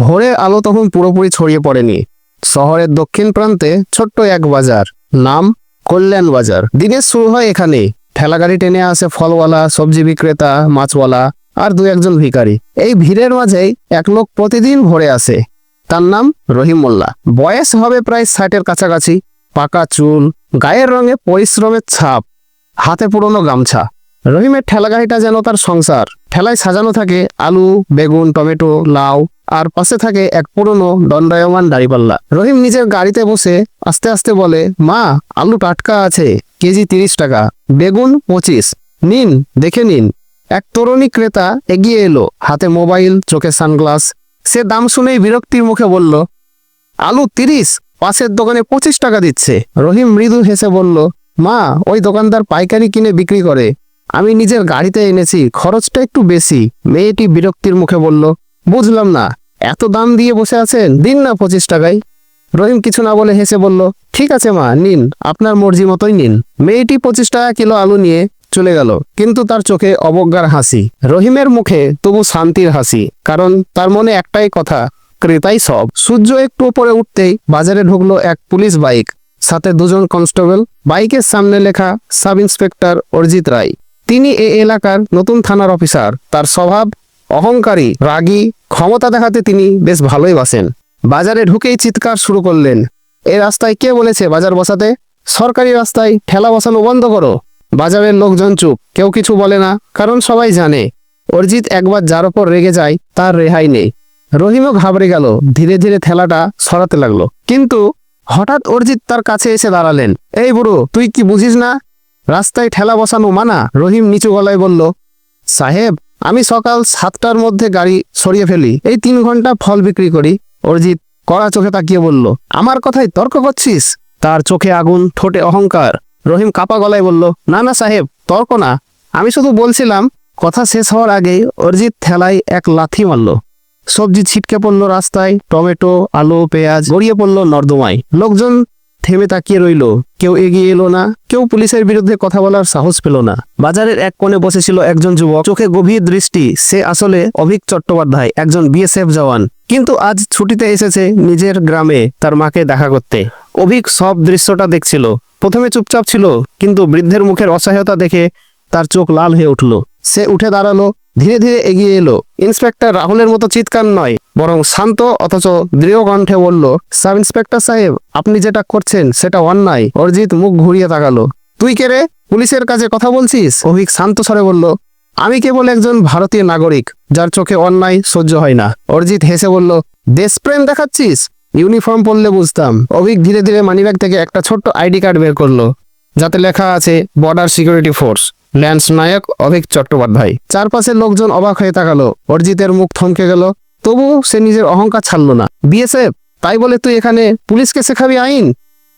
ভোরের আলো তখন পুরোপুরি ছড়িয়ে পড়েনি। শহরের দক্ষিণ প্রান্তে ছোট্ট এক বাজার, নাম কল্যাণ বাজার। দিনের শুরু হয় এখানে ঠেলাগাড়ি টেনে আসে ফলওয়ালা, সবজি বিক্রেতা, মাছওয়ালা আর দু একজন ভিখারি। এই ভিড়ের মাঝেই এক লোক প্রতিদিন ভরে আসে। তার নাম রহিম মোল্লা বয়স হবে প্রায় ষাটের কাছাকাছি। পাকা চুল, গায়ের রঙে পরিশ্রমের ছাপ, হাতে পুরনো গামছা। রহিমের ঠেলাগাড়িটা যেন তার সংসার। ঠেলায় সাজানো থাকে আলু, বেগুন, টমেটো, লাউ, আর পাশে থাকে এক পুরনো দণ্ডায়মান দাড়িপাল্লা। রহিম নিজের গাড়িতে বসে আস্তে আস্তে বলে, মা, আলু টাটকা আছে, কেজি তিরিশ টাকা, বেগুন পঁচিশ, নিন, দেখে নিন। এক তরুণী ক্রেতা এগিয়ে এলো, হাতে মোবাইল, চোখে সানগ্লাস। সে দাম শুনেই বিরক্তির মুখে বলল, আলু তিরিশ, পাশের দোকানে পঁচিশ টাকা দিচ্ছে। রহিম মৃদু হেসে বলল, মা, ওই দোকানদার পাইকারি কিনে বিক্রি করে। আমি নিজের গাড়িতে এনেছি, খরচটা একটু বেশি। মেয়েটি বিরক্তির মুখে বলল, বুঝলাম না, এত দাম দিয়ে বসে আছেন? দিন না পঁচিশ টাকায়? রহিম কিছু না বলে হেসে বলল, ঠিক আছে মা, নিন, আপনার মর্জি মতোই নিন। মেয়েটি পঁচিশ টাকা কিলো আলু নিয়ে চলে গেল, কিন্তু তার চোখে অবজ্ঞার হাসি। রহিমের মুখে তবু শান্তির হাসি, কারণ তার মনে একটাই কথা, ক্রেতাই সব। সূর্য একটু উপরে উঠতেই বাজারে ঢুকলো এক পুলিশ বাইক, সাথে দুজন কনস্টেবল। বাইকের সামনে লেখা সাব ইন্সপেক্টর অরিজিৎ রায়। তিনি এ এলাকার নতুন থানার অফিসার। তার স্বভাব, অহংকারী, রাগী, ক্ষমতা দেখাতে তিনি বেশ ভালোই বাসেন। বাজারে ঢুকেই চিৎকার শুরু করলেন। এ রাস্তায় কে বলেছে বাজার বসাতে? সরকারি রাস্তায় ঠেলা বসানো বন্ধ করো। বাজারের লোকজন চুপ, কেউ কিছু বলে না, কারণ সবাই জানে, অরিজিৎ একবার যার ওপর রেগে যায়, তার রেহাই নেই। রহিমও ঘাবড়ে গেল, ধীরে ধীরে ঠেলাটা সরাতে লাগল। কিন্তু হঠাৎ অরিজিৎ তার কাছে এসে দাঁড়ালেন। এই বুড়ো, তুই কি বুঝিস না? রাস্তায় ঠেলা বসানো মানা? রহিম নিচু গলায় বলল, সাহেব, আমি সকাল সাতটার মধ্যে গাড়ি সরিয়ে ফেলি। এই তিন ঘণ্টা ফল বিক্রি করি। অরিজিৎ কড়া চোখে তাকিয়ে বলল, আমার কথায় তর্ক করছিস? তার চোখে আগুন, ঠোঁটে অহংকার। রহিম কাপা গলায় বলল, না না, সাহেব, তর্ক না। আমি শুধু বলছিলাম, কথা শেষ হওয়ার আগেই অরিজিৎ ঠেলায় এক লাথি মারল। সবজি ছিটকে পড়ল রাস্তায়, টমেটো, আলু, পেঁয়াজ গড়িয়ে পড়ল নর্দমায়। লোকজন থেমে তাকিয়ে রইল। কেউ এগিয়ে এলো না, কেউ পুলিশের বিরুদ্ধে কথা বলার সাহস পেল না। বাজারের এক কোণে বসেছিল একজন যুবক। চোখে গভীর দৃষ্টি, সে আসলে অভিক চট্টোপাধ্যায়, একজন বিএসএফ জওয়ান। কিন্তু আজ ছুটিতে এসেছে নিজের গ্রামে, তার মাকে দেখা করতে। অভিক সব দৃশ্যটা দেখছিল। প্রথমে চুপচাপ ছিল, কিন্তু বৃদ্ধের মুখের অসহায়তা দেখে তার চোখ লাল হয়ে উঠল। সে উঠে দাঁড়াল ধীরে ধীরে এগিয়ে এলো। ইন্সপেক্টর রাহুলের মতো চিৎকার নয়, বরং শান্ত অথচ দৃঢ় কণ্ঠে বলল, সাব ইন্সপেক্টর সাহেব, আপনি যেটা করছেন সেটা অন্যায়। অরিজিৎ মুখ ঘুরিয়ে তাকালো। তুই কে রে? পুলিশের কাছে কথা বলছিস? অভিক শান্ত স্বরে বলল, আমি কেবল একজন ভারতীয় নাগরিক, যার চোখে অন্যায় সহ্য হয় না। অরিজিৎ হেসে বলল, দেশপ্রেম দেখাচ্ছিস? ইউনিফর্ম পরলে বুঝতাম। অভিক ধীরে ধীরে মানিব্যাগ থেকে একটা ছোট্ট আইডি কার্ড বের করল, যাতে লেখা আছে, border security force. Lance Naik Abhik Chattopadhyay. চারপাশের লোকজন অবাক হয়ে তাকালো। অরিজিতের মুখ থমকে গেল। তবু সে নিজের অহংকার ছাড়লো না। বিএসএফ, তাই বলে তুই এখানে পুলিশকে শেখাবি আইন?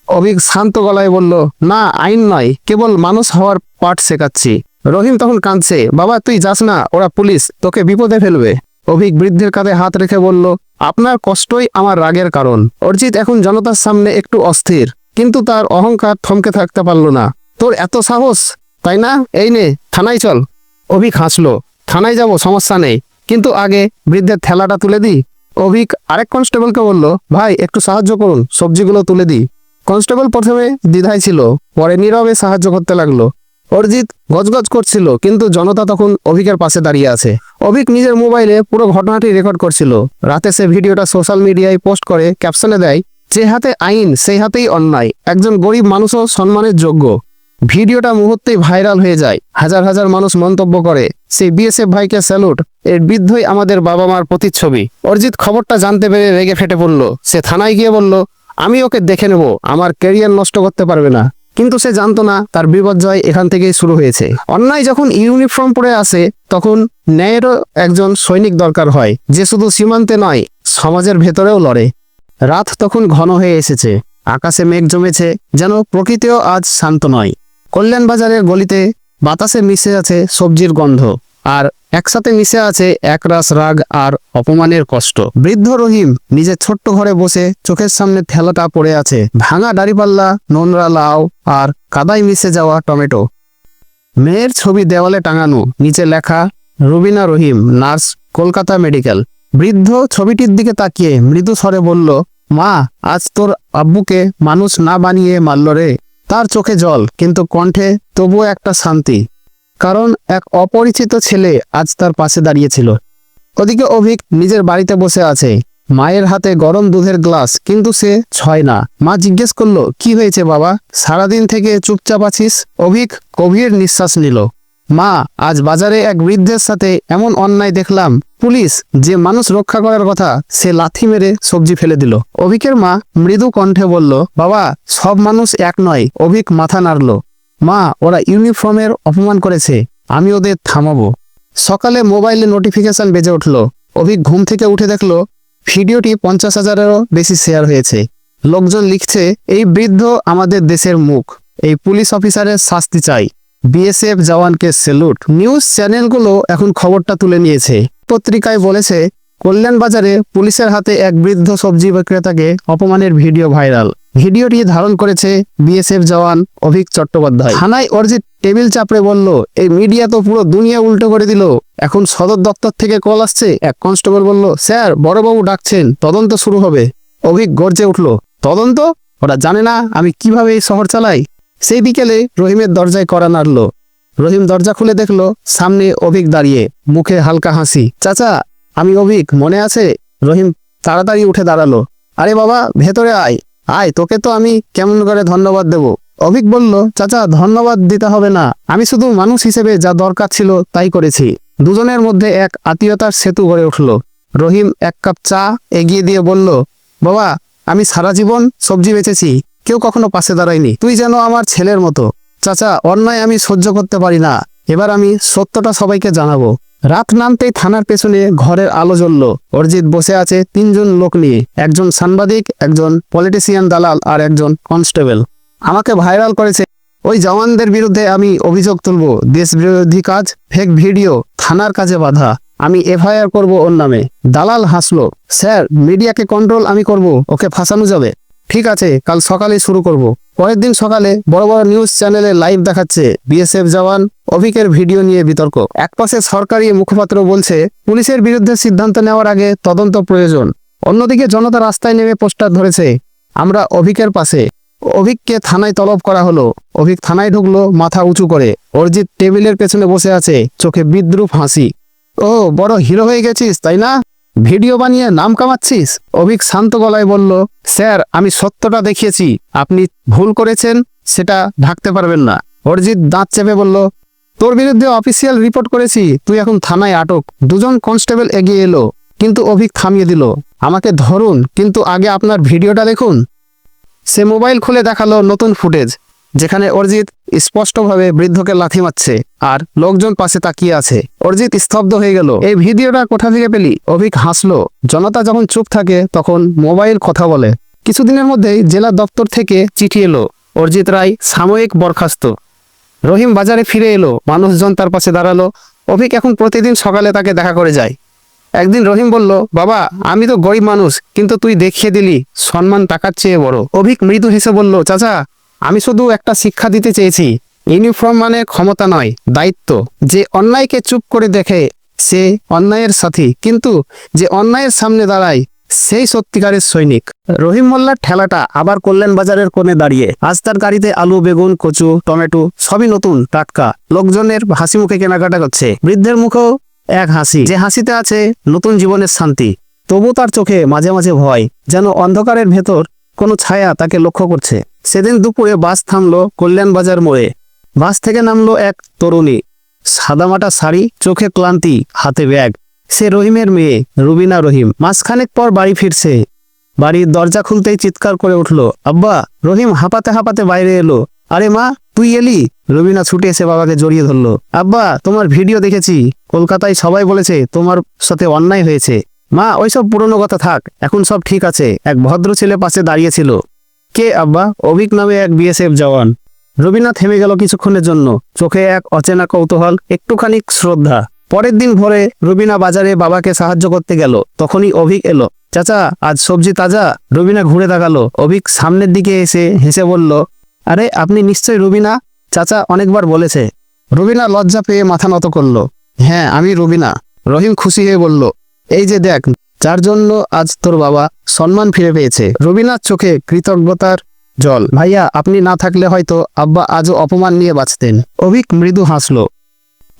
অভিক শান্ত গলায় বলল, না, আইন নয়, কেবল মানুষ হওয়ার পাঠ শেখাচ্ছি। রহিম তখন কাঁদছে, বাবা, তুই যাস না, ওরা পুলিশ, তোকে বিপদে ফেলবে। অভিক বৃদ্ধের কাঁধে হাত রেখে বলল, আপনার কষ্টই আমার রাগের কারণ। অরিজিৎ এখন জনতার সামনে একটু অস্থির, কিন্তু তার অহংকার থমকে থাকতে পারল না। তোর এত সাহস তাই না? এই নে, থানায় চল। অভিক হাসলো। থানায় যাব, সমস্যা নেই। কিন্তু আগে বৃদ্ধের থেলাটা তুলে দিই। অভিক আরেক কনস্টেবলকে বলল, ভাই, একটু সাহায্য করুন, সবজিগুলো তুলে দিই। কনস্টেবল প্রথমে দ্বিধায় ছিল, পরে নীরবে সাহায্য করতে লাগল। অরিজিৎ গজগজ করছিল, কিন্তু জনতা তখন অভিকের পাশে দাঁড়িয়ে আছে। অভিক নিজের মোবাইলে পুরো ঘটনাটি রেকর্ড করছিল। রাতে সে ভিডিওটা সোশ্যাল মিডিয়ায় পোস্ট করে ক্যাপশনে দেয়, যে হাতে আইন, সেই হাতেই অন্যায়। একজন গরিব মানুষও সম্মানের যোগ্য। ভিডিওটা মুহূর্তেই ভাইরাল হয়ে যায়। হাজার হাজার মানুষ মন্তব্য করে সেই বিএসএফ ভাইকে স্যালুট, এর বৃদ্ধই আমাদের বাবা মার প্রতিচ্ছবি। অরিজিৎ খবরটা জানতে পেরে রেগে ফেটে পড়ল। সে থানায় গিয়ে বলল, আমি ওকে দেখে নেব, আমার ক্যারিয়ার নষ্ট করতে পারবে না। কিন্তু সে জানতো না, তার বিপর্যয় এখান থেকেই শুরু হয়েছে। অন্যায় যখন ইউনিফর্ম পরে আসে, তখন ন্যায়েরও একজন সৈনিক দরকার হয়, যে শুধু সীমান্তে নয়, সমাজের ভেতরেও লড়ে। রাত তখন ঘন হয়ে এসেছে। আকাশে মেঘ জমেছে, যেন প্রকৃতিও আজ শান্ত নয়। কল্যাণ বাজারের গলিতে বাতাসে মিশে আছে সবজির গন্ধ, আর একসাথে মিশে আছে একরাশ রাগ আর অপমানের কষ্ট। বৃদ্ধ রহিম নিজের ছোট্ট ঘরে বসে চোখের সামনে ঠেলাটা পড়ে আছে। ভাঙা দাড়িপাল্লা নোনরা লাউ আর কাদায় মিশে যাওয়া টমেটো। মেয়ের ছবি দেওয়ালে টাঙানো, নিচে লেখা, রুবিনা রহিম, নার্স, কলকাতা মেডিকেল। বৃদ্ধ ছবিটির দিকে তাকিয়ে মৃদু স্বরে বলল, মা, আজ তোর আব্বুকে মানুষ না বানিয়ে মারল রে। তার চোখে জল, কিন্তু কণ্ঠে তবুও একটা শান্তি। কারণ এক অপরিচিত ছেলে আজ তার পাশে দাঁড়িয়েছিল। ওদিকে অভিক নিজের বাড়িতে বসে আছে। মায়ের হাতে গরম দুধের গ্লাস, কিন্তু সে ছয় না। মা জিজ্ঞেস করল, কি হয়েছে বাবা? সারাদিন থেকে চুপচাপ আছিস? অভিক গভীর নিঃশ্বাস নিল। মা, আজ বাজারে এক বৃদ্ধের সাথে এমন অন্যায় দেখলাম। পুলিশ, যে মানুষ রক্ষা করার কথা, সে লাথি মেরে সবজি ফেলে দিল। অভিকের মা মৃদু কণ্ঠে বলল, বাবা, সব মানুষ এক নয়, অভিক মাথা নাড়ল। মা, ওরা ইউনিফর্মের অপমান করেছে, আমি ওদের থামাবো। সকালে মোবাইলে নোটিফিকেশন বেজে উঠল। অভিক ঘুম থেকে উঠে দেখল, ভিডিওটি পঞ্চাশ হাজারেরও বেশি শেয়ার হয়েছে। লোকজন লিখছে, এই বৃদ্ধ আমাদের দেশের মুখ, এই পুলিশ অফিসারের শাস্তি চাই। BSF জওয়ানকে salute. নিউজ চ্যানেলগুলো এখন খবরটা তুলে নিয়েছে। পত্রিকায় বলেছে কল্যাণ বাজারে পুলিশের হাতে এক বৃদ্ধ সবজি বিক্রেতাকে অপমানের ভিডিও ভাইরাল। ভিডিওটি ধারণ করেছে বিএসএফ জওয়ান অভিক চট্টোপাধ্যায়। থানায় অরিজিৎ টেবিল চাপড়ে বলল, এই মিডিয়া তো পুরো দুনিয়া উল্টো করে দিল। এখন সদর দপ্তর থেকে কল আসছে। এক কনস্টেবল বলল, স্যার, বড়বাবু ডাকছেন। তদন্ত শুরু হবে। অভিক গর্জে উঠল, তদন্ত? ওরা জানে না আমি কীভাবে এই শহর চালাই? সেই বিকেলে রহিমের দরজায় করা নাড়ল। রহিম দরজা খুলে দেখল সামনে অভিক দাঁড়িয়ে, মুখে হালকা হাসি। চাচা, আমি অভিক, মনে আছে? রহিম তাড়াতাড়ি উঠে দাঁড়াল। আরে বাবা, ভেতরে আয়। আয়, তোকে তো আমি কেমন করে ধন্যবাদ দেব? অভিক বলল, চাচা, ধন্যবাদ দিতে হবে না। আমি শুধু মানুষ হিসেবে যা দরকার ছিল তাই করেছি। দুজনের মধ্যে এক আত্মীয়তার সেতু গড়ে উঠল। রহিম এক কাপ চা এগিয়ে দিয়ে বলল, বাবা, আমি সারা জীবন সবজি বেচেছি। কেউ কখনো পাশে দাঁড়ায়নি। তুই যেন আমার ছেলের মতো। চাচা, অন্যায় আমি সহ্য করতে পারি না। এবার আমি সত্যটা সবাইকে জানাব। রাত নামতেই থানার পেছনে ঘরের আলো জ্বলল। অরিজিৎ বসে আছে তিনজন লোক নিয়ে। একজন সাংবাদিক, একজন পলিটিশিয়ান দালাল আর একজন কনস্টেবল। আমাকে ভাইরাল করেছে, ওই জওয়ানদের বিরুদ্ধে আমি অভিযোগ তুলব। দেশ বিরোধী কাজ ফেক ভিডিও থানার কাজে বাধা। আমি এফআইআর করব ওর নামে। দালাল হাসলো, স্যার, মিডিয়াকে কন্ট্রোল আমি করব। ওকে ফাঁসানো যাবে। ঠিক আছে, কাল সকালে শুরু করব। পরের দিন সকালে বড় বড় নিউজ চ্যানেলে লাইভ দেখাচ্ছে বিএসএফ জওয়ান অভিকের ভিডিও নিয়ে বিতর্ক। একপাশে সরকারি মুখপাত্র বলছে, পুলিশের বিরুদ্ধে সিদ্ধান্ত নেওয়ার আগে তদন্ত প্রয়োজন। অন্যদিকে জনতা রাস্তায় নেমে পোস্টার ধরেছে, আমরা অভিকের পাশে। অভিককে থানায় তলব করা হলো। অভিক থানায় ঢুকলো মাথা উঁচু করে। অরিজিৎ টেবিলের পেছনে বসে আছে, চোখে বিদ্রুপ হাসি। ও বড় হিরো হয়ে গেছিস, তাই না? ভিডিও বানিয়ে নাম কামাচ্ছিস? অভিক শান্ত গলায় বলল, স্যার, আমি সত্যটা দেখিয়েছি। আপনি ভুল করেছেন, সেটা ঢাকতে পারবেন না। অরিজিৎ দাঁত চেপে বলল, তোর বিরুদ্ধে অফিসিয়াল রিপোর্ট করেছি, তুই এখন থানায় আটক। দুজন কনস্টেবল এগিয়ে এলো, কিন্তু অভিক থামিয়ে দিল, আমাকে ধরুন, কিন্তু আগে আপনার ভিডিওটা দেখুন। সে মোবাইল খুলে দেখাল নতুন ফুটেজ। যেখানে অরিজিৎ স্পষ্টভাবে বৃদ্ধকে লাথি মারছে আর লোকজন পাশে তাকিয়ে আছে। অরিজিৎ স্তব্ধ হয়ে গেল। এই ভিডিওটা কোথা থেকে পেলি? অভিক হাসলো। জনতা যখন চুপ থাকে, তখন মোবাইল কথা বলে। কিছুদিনের মধ্যেই জেলা দপ্তর থেকে চিঠি এলো। অরিজিৎ রায় সাময়িক বরখাস্ত। রহিম বাজারে ফিরে এলো। মানুষজন তার পাশে দাঁড়াল। অভিক এখন প্রতিদিন সকালে তাকে দেখা করে যায়। একদিন রহিম বলল, বাবা, আমি তো গরিব মানুষ, কিন্তু তুই দেখিয়ে দিলি, সম্মান টাকার চেয়ে বড়। অভিক মৃদু হেসে বলল, চাচা আমি শুধু একটা শিক্ষা দিতে চেয়েছি, ইউনিফর্ম মানে ক্ষমতা নয়, দায়িত্ব। যে অন্যায়কে চুপ করে দেখে, সে অন্যায়ের সাথী, কিন্তু যে অন্যায়ের সামনে দাঁড়ায়, সেই সত্যিকারের সৈনিক। রহিম মোল্লার ঠেলাটা আবার কল্যাণ বাজারের কোণে দাঁড়িয়ে, আজ তার গাড়িতে আলু, বেগুন, কচু, টমেটো, সবই নতুন, টাটকা। লোকজনের হাসি মুখে কেনাকাটা করছে। বৃদ্ধের মুখেও এক হাসি। যে হাসিতে আছে নতুন জীবনের শান্তি। তবু তার চোখে মাঝে মাঝে ভয়, যেন অন্ধকারের ভেতর কোনো ছায়া তাকে লক্ষ্য করছে। সেদিন দুপুরে বাস থামলো কল্যাণ বাজার মোড়ে। বাস থেকে নামলো এক তরুণী। সাদামাটা শাড়ি, চোখে ক্লান্তি, হাতে ব্যাগ। সে রহিমের মেয়ে, রুবিনা রহিম। মাসখানেক পর বাড়ি ফিরছে। বাড়ির দরজা খুলতেই চিৎকার করে উঠল, আব্বা, রহিম হাঁপাতে হাঁপাতে বাইরে এলো। আরে মা, তুই এলি? রবিনা ছুটে এসে বাবাকে জড়িয়ে ধরলো, আব্বা, তোমার ভিডিও দেখেছি। কলকাতায় সবাই বলেছে তোমার সাথে অন্যায় হয়েছে। মা, ওইসব পুরনো কথা থাক, এখন সব ঠিক আছে। এক ভদ্র ছেলে পাশে দাঁড়িয়েছিল কে আব্বা? অভিক নামে এক বিএসএফ জওয়ান। রবিনা থেমে গেল কিছুক্ষণের জন্য। চোখে এক অচেনা কৌতূহল, একটুখানি শ্রদ্ধা। পরের দিন ভোরে রবিনা বাজারে বাবাকে সাহায্য করতে গেল। তখনই অভিক এলো। চাচা, আজ সবজি তাজা? রবিনা ঘুরে তাকালো। অভিক সামনের দিকে এসে হেসে বলল, আরে, আপনি নিশ্চয়ই রবিনা চাচা অনেকবার বলেছে। রবিনা লজ্জা পেয়ে মাথা নত করল হ্যাঁ আমি রবিনা রহিম খুশি হয়ে বলল, এই যে দেখ যার জন্য আজ তোর বাবা সম্মান ফিরে পেয়েছে। রবিনাথ চোখে কৃতজ্ঞতার জল। ভাইয়া, আপনি না থাকলে হয়তো আব্বা আজও অপমান নিয়ে বাঁচতেন। অভিক মৃদু হাসলো।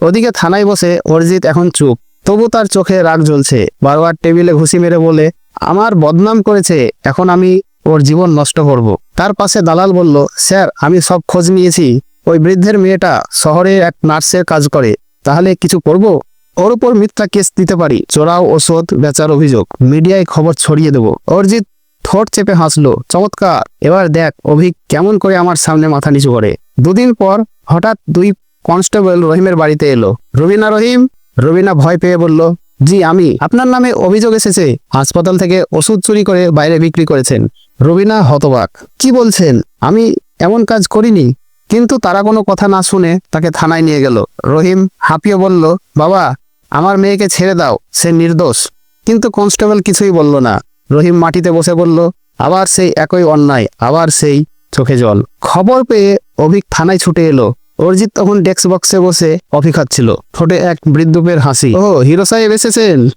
ওদিকে থানায় বসে অরিজিৎ এখন চুপ। তবু তার চোখে রাগ জ্বলছে। বারবার টেবিলে ঘুষি মেরে বলে, আমার বদনাম করেছে, এখন আমি ওর জীবন নষ্ট করব। তার পাশে দালাল বলল, স্যার, আমি সব খোঁজ নিয়েছি। ওই বৃদ্ধের মেয়েটা শহরে এক নার্সের কাজ করে। তাহলে কিছু করব? ওর উপর মিথ্যা কেস দিতে পারি, চোরাও ওষুধ বেচার অভিযোগ। মিডিয়ায় খবর ছড়িয়ে দেব। অরিজিৎ ঠোঁট চেপে হাসলো, চমৎকার, এবার দেখ, অভিক কেমন করে আমার সামনে মাথা নিচু করে। দুদিন পর হঠাৎ দুই কনস্টেবল রহিমের বাড়িতে এলো। রবিনা রহিম? রবিনা ভয় পেয়ে বলল, জি, আমি। আপনার নামে অভিযোগ এসেছে। হাসপাতাল থেকে ওষুধ চুরি করে বাইরে বিক্রি করেছেন। রবিনা হতবাক, কি বলছেন? আমি এমন কাজ করিনি। কিন্তু তারা কোনো কথা না শুনে তাকে থানায় নিয়ে গেল। রহিম হাঁপিয়ে বলল, বাবা, আমার মেয়েকে ছেড়ে দাও, সে নির্দোষ। কিন্তু কনস্টেবল কিছুই বলল না। রহিম মাটিতে বসে বলল, আবার সেই একই অন্যায়, আবার সেই চোখে জল। খবর পেয়ে অভিক থানায় ছুটে এলো। অরিজিৎ তখন ডেস্ক বক্সে বসে কফি খাচ্ছিল ঠোঁটে এক বৃদ্ধপের হাসি, ও, হিরো সাহেব এসেছেন?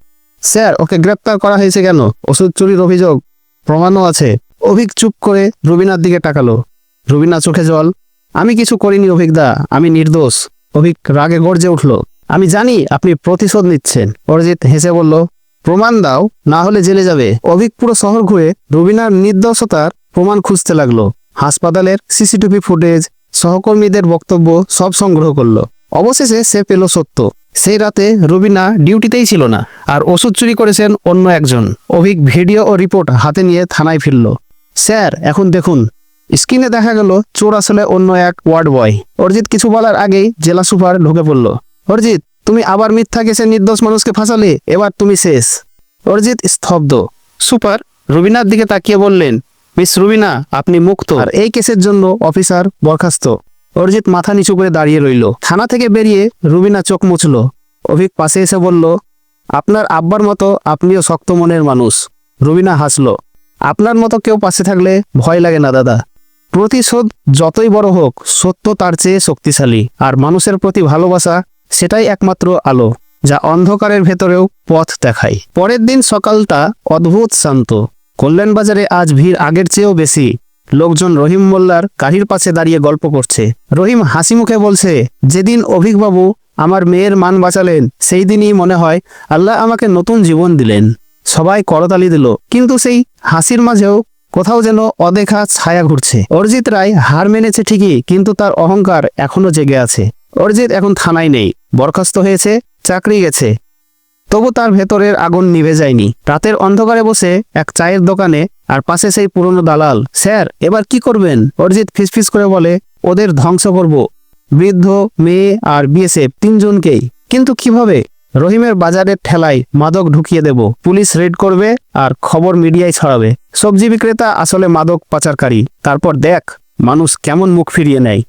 স্যার, ওকে গ্রেপ্তার করা হয়েছে কেন? ওষুধ চুরির অভিযোগ, প্রমাণও আছে। অভিক চুপ করে রুবিনার দিকে তাকালো। রুবিনা চোখে জল আমি কিছু করিনি অভিকদা আমি নির্দোষ। অভিক রাগে গর্জে উঠল। আমি জানি আপনি প্রতিশোধ নিচ্ছেন। অরিজিৎ হেসে বলল, প্রমাণ দাও, না হলে জেলে যাবে। অভিক পুরো শহর ঘুরে রুবিনার নির্দোষতার প্রমাণ খুঁজতে লাগল। হাসপাতালের সিসিটিভি ফুটেজ, সহকর্মীদের বক্তব্য সব সংগ্রহ করল। অবশেষে সে পেল সত্য। সেই রাতে রুবিনা ডিউটিতেই ছিল না, আর ওষুধ চুরি করেছেন অন্য একজন। অভিক ভিডিও ও রিপোর্ট হাতে নিয়ে থানায় ফিরল। স্যার, এখন দেখুন। স্ক্রিনে দেখা গেল চোর আসলে অন্য এক ওয়ার্ড বয়। অরিজিৎ কিছু বলার আগেই জেলা সুপার ঢুকে পড়ল। অরিজিৎ, তুমি আবার মিথ্যা কেসে নির্দোষ মানুষকে ফাঁসালে, এবার তুমি শেষ। অরিজিৎ স্তব্ধ। সুপার, রুবিনার দিকে তাকিয়ে বললেন, মিস রুবিনা, আপনি মুক্ত। আর এই কেসের জন্য অফিসার বরখাস্ত। অরিজিৎ মাথা নিচু করে দাঁড়িয়ে রইল। থানা থেকে বেরিয়ে রুবিনা চোখ মুছল। অভিক পাশে এসে বলল, আপনার আব্বার মতো আপনিও শক্ত মনের মানুষ। রুবিনা হাসল, আপনার মতো কেউ পাশে থাকলে ভয় লাগে না, দাদা। প্রতিশোধ যতই বড় হোক, সত্য তার চেয়ে শক্তিশালী। আর মানুষের প্রতি ভালোবাসা সেটাই একমাত্র আলো, যা অন্ধকারের ভেতরেও পথ দেখায়। পরের দিন সকালটা অদ্ভুত শান্ত। কল্যাণবাজারে আজ ভিড় আগের চেয়েও বেশি। লোকজন রহিম মোল্লার গাড়ির পাশে দাঁড়িয়ে গল্প করছে। রহিম হাসি মুখে বলছে, যেদিন অভিকবাবু আমার মেয়ের মান বাঁচালেন, সেই দিনই মনে হয় আল্লাহ আমাকে নতুন জীবন দিলেন। সবাই করতালি দিল, কিন্তু সেই হাসির মাঝেও কোথাও যেন অদেখা ছায়া ঘুরছে। অরিজিৎ রায় হার মেনেছে ঠিকই, কিন্তু তার অহংকার এখনও জেগে আছে। অরিজিৎ এখন থানায় নেই, বরখাস্ত হয়েছে, চাকরি গেছে। তবু তার ভেতরের আগুন নিভে যায়নি। রাতের অন্ধকারে বসে এক চায়ের দোকানে আর পাশে সেই পুরনো দালাল। স্যার, এবার কি করবেন? অরিজিৎ ফিসফিস করে বলে, ওদের ধ্বংস করব। বৃদ্ধ, মেয়ে আর বিএসএফ তিনজনকেই। কিন্তু কীভাবে? রহিমের বাজারের ঠেলায় মাদক ঢুকিয়ে দেব। পুলিশ রেড করবে আর খবর মিডিয়ায় ছড়াবে। সবজি বিক্রেতা আসলে মাদক পাচারকারী। তারপর দেখ, মানুষ কেমন মুখ ফিরিয়ে নেয়।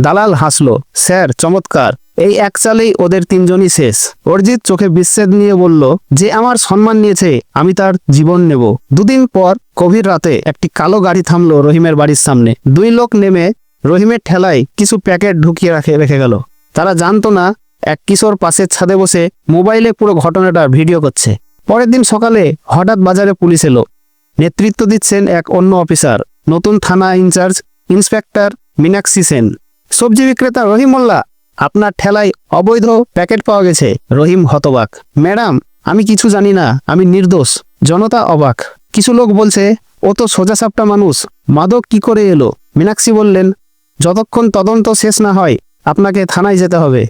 দালাল হাসলো, স্যার, চমৎকার। এই এক চালেই ওদের তিনজনই শেষ। অরিজিৎ চোখে বিচ্ছেদ নিয়ে বলল, যে আমার সম্মান নিয়েছে, আমি তার জীবন নেব। দুদিন পর গভীর রাতে একটি কালো গাড়ি থামলো রহিমের বাড়ির সামনে। দুই লোক নেমে রহিমের ঠেলায় কিছু প্যাকেট ঢুকিয়ে রাখে, রেখে গেল। তারা জানতো না এক কিশোর পাশের ছাদে বসে মোবাইলে পুরো ঘটনাটা ভিডিও করছে। পরের দিন সকালে হঠাৎ বাজারে পুলিশ এলো। নেতৃত্ব দিচ্ছেন এক অন্য অফিসার, নতুন থানা ইনচার্জ ইন্সপেক্টর মিনাক্ষী সেন। সবজি বিক্রেতা রহিম মোল্লা, আপনার ঠেলায় অবৈধ প্যাকেট পাওয়া গেছে। রহিম হতবাক, ম্যাডাম, আমি কিছু জানি না, আমি নির্দোষ, জনতা অবাক। কিছু লোক বলছে, ও তো সোজাসাপটা মানুষ, মাদক কি করে এলো? মীনাক্ষী বললেন, যতক্ষণ তদন্ত শেষ না হয়, আপনাকে থানায় যেতে হবে।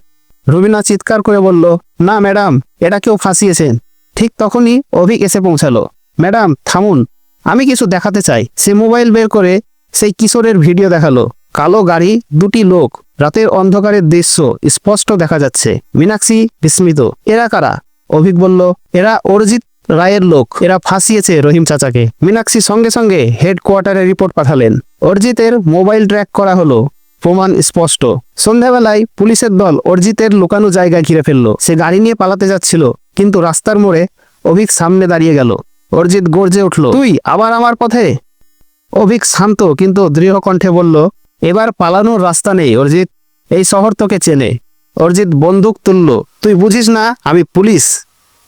রবিনা চিৎকার করে বলল, না, ম্যাডাম, এটা কেউ ফাঁসিয়েছেন ঠিক তখনই অভিক এসে পৌঁছালো। ম্যাডাম, থামুন, আমি কিছু দেখাতে চাই। সে মোবাইল বের করে সেই কিশোরের ভিডিও দেখাল। কালো গাড়ি, দুটি লোক, রাতের অন্ধকারের দৃশ্য স্পষ্ট দেখা যাচ্ছে। মীনাক্ষী বিস্মিত, এরা কারা? অভিক বলল, এরা অরিজিৎ রায়ের লোক, এরা ফাঁসিয়েছে রহিম চাচাকে। মীনাক্ষী সঙ্গে সঙ্গে হেডকোয়ার্টারে রিপোর্ট পাঠালেন। অরিজিতের মোবাইল ট্র্যাক করা হলো। প্রমাণ স্পষ্ট। সন্ধ্যাবেলায় পুলিশের দল অরিজিতের লুকানো জায়গায় ঘিরে ফেলল। সে গাড়ি নিয়ে পালাতে যাচ্ছিল, কিন্তু রাস্তার মোড়ে অভিক সামনে দাঁড়িয়ে গেল। অরিজিৎ গর্জে উঠল, তুই আবার আমার পথে? অভিক শান্ত, কিন্তু দৃঢ় কণ্ঠে বলল, এবার পালানোর রাস্তা নেই অরিজিৎ এই শহর তোকে চেনে। অরিজিৎ বন্দুক তুলল, তুই বুঝিস না, আমি পুলিশ।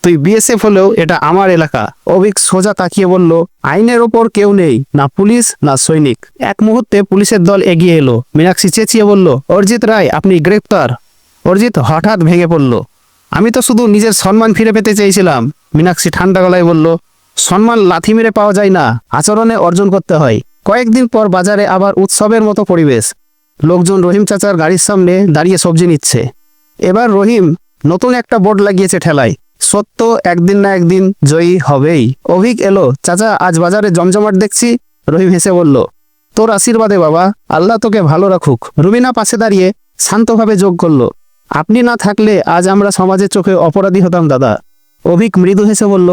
তুই বিএসএফ হলেও এটা আমার এলাকা। অভিক সোজা তাকিয়ে বলল, আইনের ওপর কেউ নেই, না পুলিশ, না সৈনিক। এক মুহূর্তে পুলিশের দল এগিয়ে এলো। মীনাক্ষী চেঁচিয়ে বলল, অরিজিৎ রায়, আপনি গ্রেপ্তার। অরিজিৎ হঠাৎ ভেঙে পড়ল। আমি তো শুধু নিজের সম্মান ফিরে পেতে চেয়েছিলাম। মীনাক্ষী ঠান্ডা গলায় বলল, সম্মান লাথি মেরে পাওয়া যায় না, আচরণে অর্জন করতে হয়। কয়েকদিন পর বাজারে আবার উৎসবের মতো পরিবেশ। লোকজন রহিম চাচার গাড়ির সামনে দাঁড়িয়ে সবজি নিচ্ছে। এবার রহিম নতুন একটা বোর্ড লাগিয়েছে ঠেলায়। সত্য একদিন না একদিন জয়ী হবেই। অভিক এলো, চাচা, আজ বাজারে জমজমাট দেখছি। রহিম হেসে বলল, তোর আশীর্বাদে বাবা, আল্লাহ তোকে ভালো রাখুক। রুমিনা পাশে দাঁড়িয়ে শান্তভাবে যোগ করল, আপনি না থাকলে আজ আমরা সমাজের চোখে অপরাধী হতাম, দাদা। অভিক মৃদু হেসে বলল,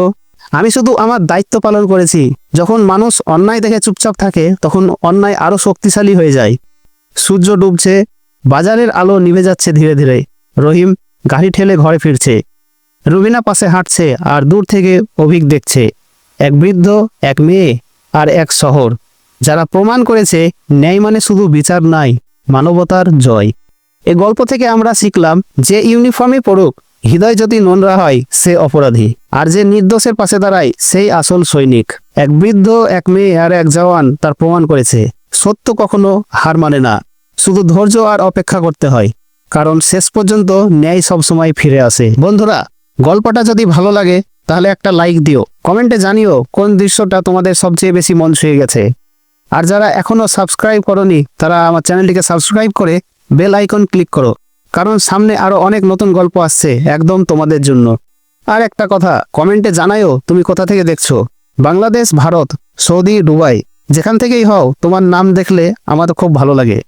আমি শুধু আমার দায়িত্ব পালন করেছি। যখন মানুষ অন্যায় দেখে চুপচাপ থাকে, তখন অন্যায় আরও শক্তিশালী হয়ে যায়। সূর্য ডুবছে, বাজারের আলো নিভে যাচ্ছে ধীরে ধীরে। রহিম গাড়ি ঠেলে ঘরে ফিরছে। রুবিনা পাশে হাঁটছে আর দূর থেকে অভিক দেখছে। এক বৃদ্ধ, এক মেয়ে আর এক শহর। যারা প্রমাণ করেছে, ন্যায় মানে শুধু বিচার নাই, মানবতার জয়। এ গল্প থেকে আমরা শিখলাম যে ইউনিফর্মে পড়ুক, হৃদয় যদি নোনরা হয়, সে অপরাধী। আর যে নির্দোষের পাশে দাঁড়ায়, সেই আসল সৈনিক। এক বৃদ্ধ, এক মেয়ে আর এক জওয়ান তার প্রমাণ করেছে। সত্য কখনো হার মানে না। শুধু ধৈর্য আর অপেক্ষা করতে হয়। কারণ শেষ পর্যন্ত ন্যায় সবসময় ফিরে আসে। বন্ধুরা গল্পটা যদি ভালো লাগে, তাহলে একটা লাইক দিও। কমেন্টে জানিও কোন দৃশ্যটা তোমাদের সবচেয়ে বেশি মন ছুঁয়ে গেছে। আর যারা এখনও সাবস্ক্রাইব করনি, তারা আমার চ্যানেলটিকে সাবস্ক্রাইব করে বেল আইকন ক্লিক করো। কারণ সামনে আরও অনেক নতুন গল্প আসছে একদম তোমাদের জন্য। আর একটা কথা কমেন্টে জানায়ও তুমি কোথা থেকে দেখছ। বাংলাদেশ, ভারত, সৌদি, দুবাই, যেখান থেকেই হও, তোমার নাম দেখলে আমার খুব ভালো লাগে।